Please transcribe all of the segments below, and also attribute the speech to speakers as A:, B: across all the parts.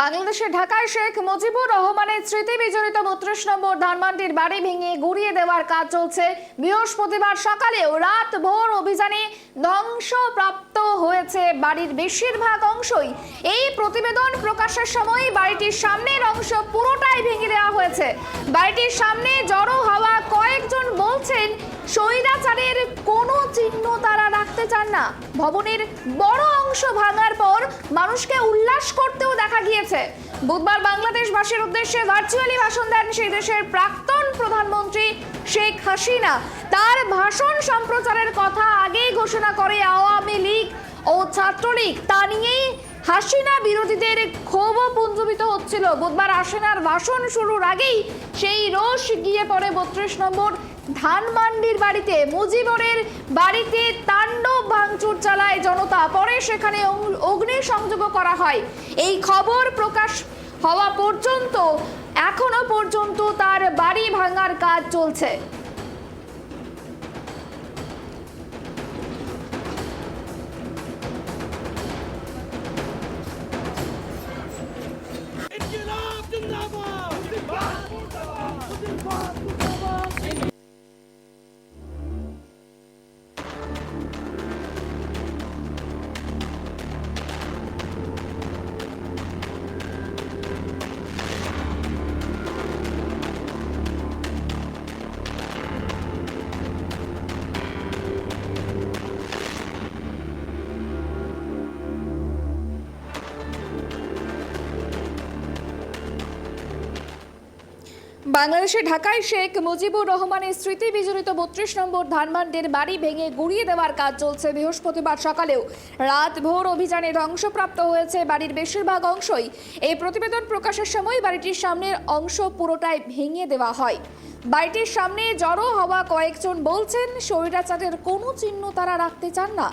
A: বাংলাদেশের ঢাকায় শেখ মুজিবুর রহমানের স্মৃতি বিজড়িত বত্রিশ নম্বর ধানমান্ডির বাড়ি ভেঙে গুড়িয়ে দেওয়ার কাজ চলছে। বৃহস্পতিবার সকালেও রাত ভোর অভিযানে ধ্বংসপ্রাপ্ত হয়েছে বাড়ির বেশিরভাগ অংশই। এই প্রতিবেদন প্রকাশের সময় বাড়িটির সামনের অংশ পুরোটাই ভেঙে দেওয়া হয়েছে। বাড়িটির সামনে জড়ো হওয়া কয়েকজন বলছেন স্বৈরাচারের কোনো চিহ্ন তারা রাখতে চান না। ভবনের বড় অংশ ভাঙার পর মানুষকে উল্লাস করতেও দেখা গিয়েছে। বুধবার বাংলাদেশবাসীর উদ্দেশ্যে ভার্চুয়ালি ভাষণ দেন সেই দেশের প্রাক্তন প্রধানমন্ত্রী শেখ হাসিনা। তার ভাষণ সম্প্রচারের কথা আগেই ঘোষণা করে আওয়ামী লীগ ও ছাত্রলীগ। তা নিয়েই হাসিনা বিরোধীদের ক্ষোভ পুঞ্জীবিত হচ্ছিল। বুধবার হাসিনার ভাষণ শুরুর আগেই সেই রোষ গিয়ে পড়ে বত্রিশ নম্বর ধানমান্ডির বাড়িতে, মুজিবরের বাড়িতে তাণ্ডব ভাঙচুর চালায় জনতা। পরে সেখানে অগ্নি- সংযোগ করা হয়। এই খবর প্রকাশ হওয়া পর্যন্ত, এখনও পর্যন্ত তার বাড়ি ভাঙার কাজ চলছে। বাংলাদেশের ঢাকায় শেখ মুজিবুর রহমানের স্মৃতি বিজড়িত বত্রিশ নম্বর ধানমান্ডের বাড়ি ভেঙে গুড়িয়ে দেওয়ার কাজ চলছে বৃহস্পতিবার সকালেও। রাত ভোর অভিযানে ধ্বংসপ্রাপ্ত হয়েছে বাড়ির বেশিরভাগ অংশই। এই প্রতিবেদন প্রকাশের সময় বাড়িটির সামনের অংশ পুরোটাই ভেঙে দেওয়া হয়। বাড়িটির সামনে জড়ো হওয়া কয়েকজন বলছেন স্বৈরাচারের কোনো চিহ্ন তারা রাখতে চান না।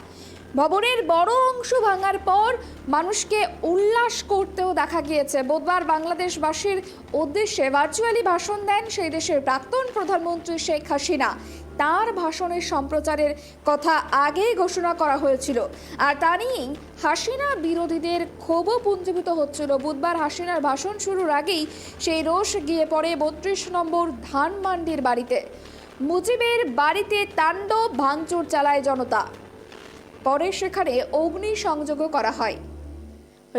A: ভবনের বড় অংশ ভাঙার পর মানুষকে উল্লাস করতেও দেখা গিয়েছে। বুধবার বাংলাদেশবাসীর উদ্দেশ্যে ভার্চুয়ালি ভাষণ দেন সেই দেশের প্রাক্তন প্রধানমন্ত্রী শেখ হাসিনা। তার ভাষণের সম্প্রচারের কথা আগেই ঘোষণা করা হয়েছিল। আর তা নিয়েই হাসিনা বিরোধীদের ক্ষোভও পুঞ্জীভূত হচ্ছিল। বুধবার হাসিনার ভাষণ শুরুর আগেই সেই রোষ গিয়ে পড়ে বত্রিশ নম্বর ধানমান্ডির বাড়িতে। মুজিবের বাড়িতে তাণ্ডব, ভাঙচুর চালায় জনতা। পরে সেখানে অগ্নি সংযোগও করা হয়।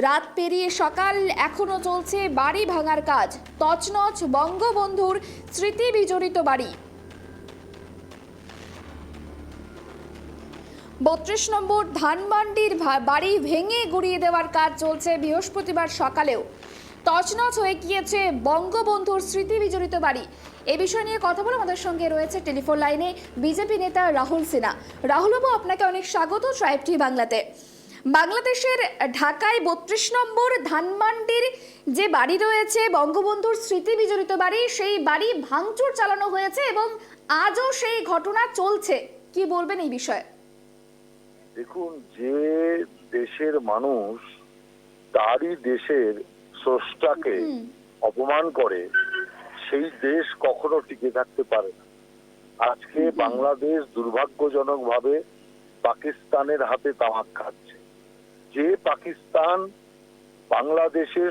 A: রাত পেরিয়ে সকাল এখনও চলছে বাড়ি ভাঙার কাজ। তছনছ বঙ্গবন্ধুর স্মৃতি বিজড়িত বাড়ি। বত্রিশ নম্বর ধানমান্ডির বাড়ি ভেঙে গুড়িয়ে দেওয়ার কাজ চলছে বৃহস্পতিবার সকালেও। তছনছ হয়ে গিয়েছে বঙ্গবন্ধুর স্মৃতি বিজড়িত বাড়ি। এ বিষয় নিয়ে কথা বলে আমাদের সঙ্গে রয়েছে টেলিফোন লাইনে বিজেপি নেতা রাহুল সিনহা। রাহুল বাবু আপনাকে অনেক স্বাগত ট্রাইব টি বাংলাতে। বাংলাদেশের ঢাকায় বত্রিশ নম্বর ধানমান্ডির যে বাড়ি রয়েছে বঙ্গবন্ধুর স্মৃতি বিজড়িত বাড়ি সেই বাড়ি ভাঙচুর চালানো হয়েছে এবং আজও সেই ঘটনা চলছে। কি বলবেন এই বিষয়ে?
B: দেখুন যে দেশের মানুষ তারই দেশের স্রষ্টাকে অপমান করে সেই দেশ কখনো টিকে থাকতে পারে না। আজকে বাংলাদেশ দুর্ভাগ্যজনক ভাবে পাকিস্তানের হাতে তামাক খাচ্ছে। যে পাকিস্তান বাংলাদেশের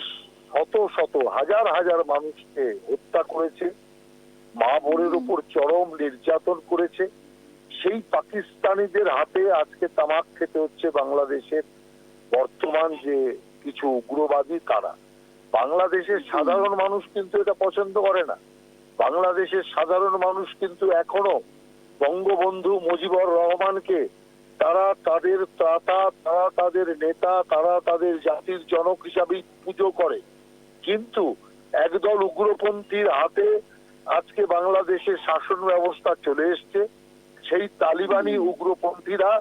B: শত শত হাজার হাজার মানুষকে হত্যা করেছে মা বোনের উপর চরম নির্যাতন করেছে সেই পাকিস্তানিদের হাতে আজকে তামাক খেতে হচ্ছে বাংলাদেশের বর্তমান যে কিছু উগ্রবাদী তারা। বাংলাদেশের সাধারণ মানুষ কিন্তু এটা পছন্দ করে না। বাংলাদেশের সাধারণ মানুষ কিন্তু এখনও বঙ্গবন্ধু মুজিবুর রহমানকে তারা তাদের ত্রাতা তারা তাদের নেতা তারা তাদের জাতির জনক হিসাবেই পুজো করে। কিন্তু একদল উগ্রপন্থীর হাতে আজকে বাংলাদেশের শাসন ব্যবস্থা চলে এসছে। সেই তালিবানি উগ্রপন্থীরা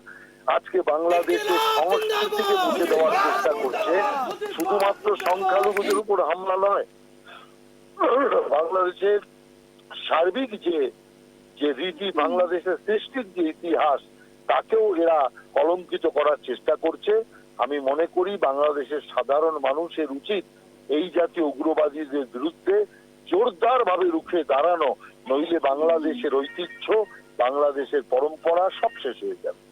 B: আজকে বাংলাদেশের সংস্কৃতিকে মুছে দেওয়ার চেষ্টা করছে। শুধুমাত্র সংখ্যালঘুদের উপর হামলা নয়, বাংলাদেশের সার্বিক যে যে রীতি, বাংলাদেশের সৃষ্টির যে ইতিহাস, তাকেও এরা কলঙ্কিত করার চেষ্টা করছে। আমি মনে করি বাংলাদেশের সাধারণ মানুষের উচিত এই জাতীয় উগ্রবাদীদের বিরুদ্ধে জোরদার ভাবে রুখে দাঁড়ানো, নইলে বাংলাদেশের ঐতিহ্য, বাংলাদেশের পরম্পরা সব শেষ হয়ে যাবে।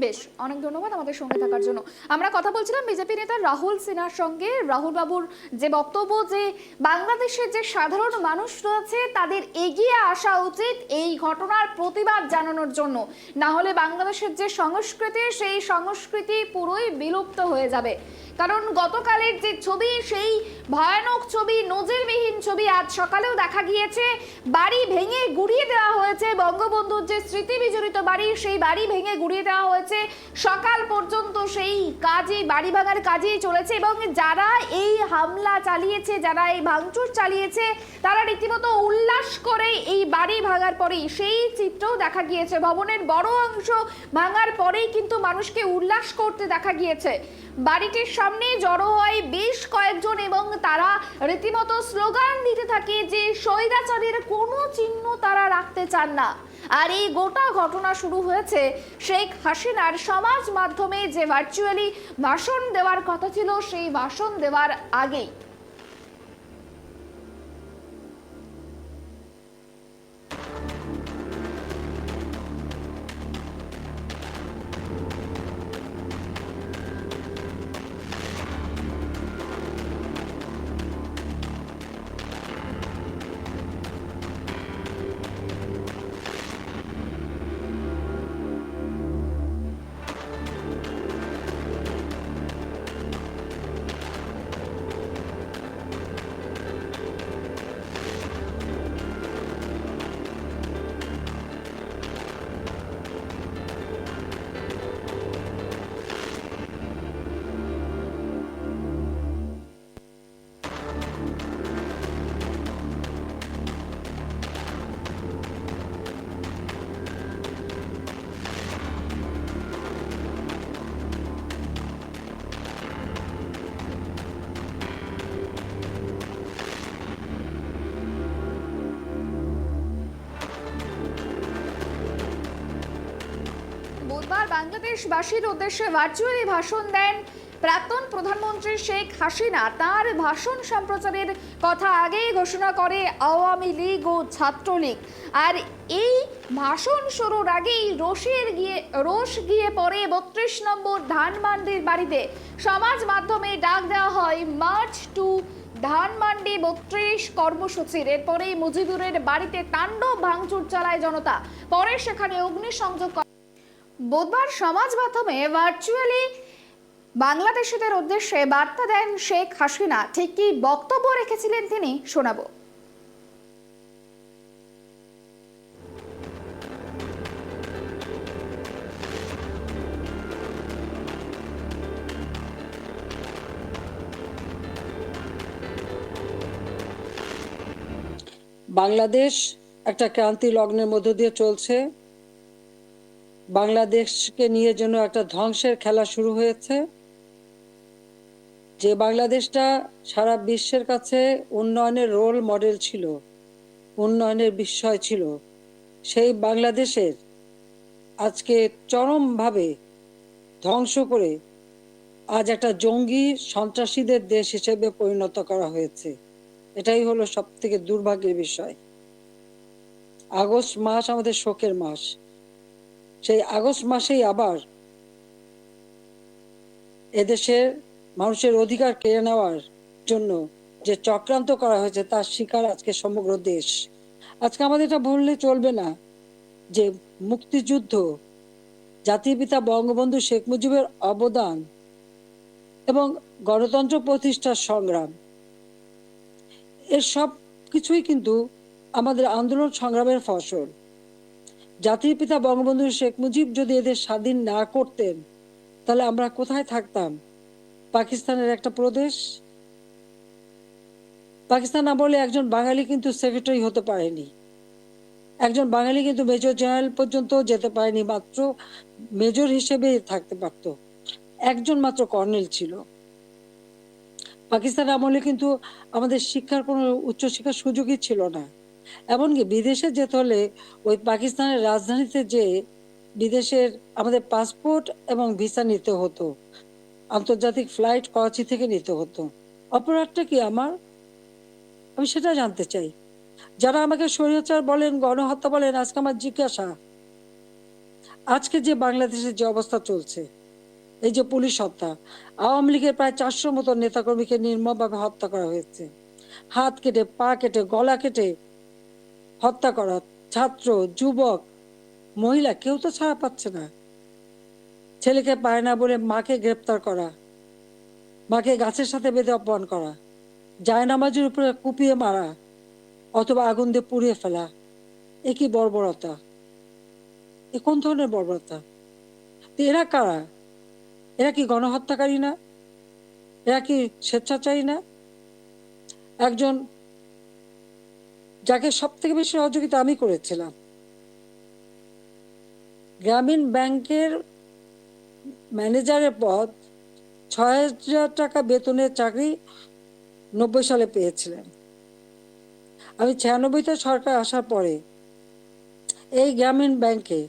A: বেশ, অনেক ধন্যবাদ আমাদের সঙ্গে থাকার জন্য। আমরা কথা বলছিলাম বিজেপি নেতা রাহুল সিনহার সঙ্গে। রাহুল বাবুর যে বক্তব্য যে বাংলাদেশের যে সাধারণ মানুষ রয়েছে, তাদের এগিয়ে আসা উচিত এই ঘটনার প্রতিবাদ জানানোর জন্য। না হলে বাংলাদেশের যে সংস্কৃতি, সেই সংস্কৃতি পুরোই বিলুপ্ত হয়ে যাবে। কারণ গতকালের যে ছবি, সেই ভয়ানক ছবি, নজিরবিহীন ছবি আজ সকালেও দেখা গিয়েছে। বাড়ি ভেঙে গুড়িয়ে দেওয়া হয়েছে। বঙ্গবন্ধুর যে স্মৃতি বিজড়িত বাড়ি, সেই বাড়ি ভেঙে গুড়িয়ে দেওয়া হয়েছে। সকাল পর্যন্ত সেই কাজই বাড়ি ভাঙার কাজেই চলেছে এবং যারা এই হামলা চালিয়েছে, যারা এই ভাঙচুর চালিয়েছে, তারা রীতিমতো উল্লাস করে এই বাড়ি ভাঙার পরেই সেই চিত্রও দেখা গিয়েছে। ভবনের বড় অংশ ভাঙার পরেই কিন্তু মানুষকে উল্লাস করতে দেখা গিয়েছে। বাড়িটির সামনে জড়ো হয় বেশ কয়েকজন এবং তারা রীতিমতো স্লোগান দিতে থাকে যে স্বৈরাচারের কোনো চিহ্ন তারা রাখতে চান না। আর এই গোটা ঘটনা শুরু হয়েছে শেখ হাসিনার সমাজ মাধ্যমে যে ভার্চুয়ালি ভাষণ দেওয়ার কথা ছিল, সেই ভাষণ দেওয়ার আগেই। বাংলাদেশবাসীর উদ্দেশ্যে ভার্চুয়ালি ভাষণ দেন প্রাক্তন প্রধানমন্ত্রী শেখ হাসিনা। তার ভাষণ সম্প্রচারের কথা আগেই ঘোষণা করে আওয়ামী লীগ ও ছাত্রলীগ। আর এই ভাষণ শুরুর আগেই রোষের গিয়ে, রোষ গিয়ে পড়ে বত্রিশ নম্বর ধানমান্ডির বাড়িতে। সমাজ মাধ্যমে ডাক দেওয়া হয়, মার্চ টু ধানমান্ডি বত্রিশ কর্মসূচির। এরপরে মুজিবুরের বাড়িতে তাণ্ডব ভাঙচুর চালায় জনতা। পরে সেখানে অগ্নিসংযোগ বুধবার সমাজ মাধ্যমে ভার্চুয়ালি বাংলাদেশিদের উদ্দেশ্যে বার্তা দেন শেখ হাসিনা। ঠিক কি বক্তব্য রেখেছিলেন তিনি শোনাবো।
C: বাংলাদেশ একটা ক্রান্তি লগ্নের মধ্য দিয়ে চলছে। বাংলাদেশকে নিয়ে যেন একটা ধ্বংসের খেলা শুরু হয়েছে। যে বাংলাদেশটা সারা বিশ্বের কাছে উন্নয়নের রোল মডেল ছিল, উন্নয়নের বিস্ময় ছিল, সেই বাংলাদেশের আজকে চরমভাবে ধ্বংস করে আজ একটা জঙ্গি সন্ত্রাসীদের দেশ হিসেবে পরিণত করা হয়েছে। এটাই হলো সব থেকে দুর্ভাগ্যের বিষয়। আগস্ট মাস আমাদের শোকের মাস। সেই আগস্ট মাসেই আবার এদেশের মানুষের অধিকার কেড়ে নেওয়ার জন্য যে চক্রান্ত করা হয়েছে, তার শিকার আজকে সমগ্র দেশ। আজকে আমাদের এটা বললে চলবে না যে মুক্তিযুদ্ধ জাতির পিতা বঙ্গবন্ধু শেখ মুজিবের অবদান এবং গণতন্ত্র প্রতিষ্ঠার সংগ্রাম। এর সব কিছুই কিন্তু আমাদের আন্দোলন সংগ্রামের ফসল। জাতির পিতা বঙ্গবন্ধু শেখ মুজিব যদি এদের স্বাধীন না করতেন, তাহলে আমরা কোথায় থাকতাম? পাকিস্তানের একটা প্রদেশ? পাকিস্তান আমলে একজন বাঙালি কিন্তু সেক্রেটারি হতে পারেনি। একজন বাঙালি কিন্তু মেজর জেনারেল পর্যন্ত যেতে পারেনি, মাত্র মেজর হিসেবে থাকতে পারত। একজন মাত্র কর্নেল ছিল। পাকিস্তান আমলে কিন্তু আমাদের শিক্ষার কোনো উচ্চশিক্ষার সুযোগই ছিল না। এমনকি বিদেশে যেতে হলে ওই পাকিস্তানের রাজধানীতে যে বিদেশের আমাদের পাসপোর্ট এবং ভিসা নিতে হতো, আন্তর্জাতিক ফ্লাইট করাচি থেকে নিতে হতো। অপরাধটা কি আমার? আমি সেটা জানতে চাই। যারা আমাকে স্বৈরাচার বলেন, গণহত্যা বলেন, আজকে আমার জিজ্ঞাসা, আজকে যে বাংলাদেশের যে অবস্থা চলছে, এই যে পুলিশ হত্যা, আওয়ামী লীগের প্রায় চারশো মতো নেতাকর্মীকে নির্মমভাবে হত্যা করা হয়েছে। হাত কেটে, পা কেটে, গলা কেটে হত্যা করা, ছাত্র, যুবক, মহিলা কেউ তো ছাড়া পাচ্ছে না। ছেলেকে পায় না বলে মাকে গ্রেপ্তার করা, মাকে গাছের সাথে বেঁধে অপমান করা, জায়নামাজের উপরে কুপিয়ে মারা, অথবা আগুন দিয়ে পুড়িয়ে ফেলা, এ কি বর্বরতা? এ কোন ধরনের বর্বরতা? এরা কারা? এরা কি গণহত্যাকারী না? এরা কি স্বেচ্ছাচারী না? একজন যাকে সব থেকে বেশি সহযোগিতা আমি করেছিলাম। গ্রামীণ ব্যাংকের ম্যানেজারের পদ ছয় হাজার টাকা বেতনের চাকরি নব্বই সালে পেয়েছিলেন। আমি ছিয়ানব্বইতে সরকার আসার পরে এই গ্রামীণ ব্যাংকে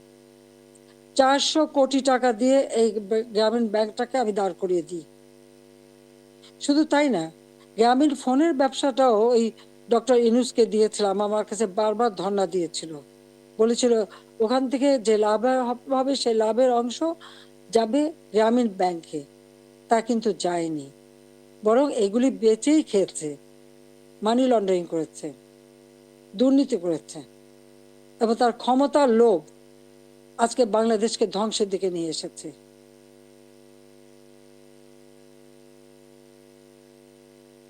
C: চারশো কোটি টাকা দিয়ে এই গ্রামীণ ব্যাংকটাকে আমি দাঁড় করিয়ে দিই। শুধু তাই না, গ্রামীণ ফোনের ব্যবসাটাও ওই ডক্টর ইনুসকে দিয়েছিলাম, আমার কাছে বারবার ধর্ণা দিয়েছিল। বলেছিল, ওখান থেকে যে লাভ হবে সেই লাভের অংশ যাবে গ্রামীণ ব্যাংকে। তা কিন্তু যায়নি। বরং এগুলি বেচেই খেয়েছে মানি লন্ডারিং করেছে, দুর্নীতি করেছে। এবং তার ক্ষমতার লোভ আজকে বাংলাদেশকে ধ্বংসের দিকে নিয়ে এসেছে।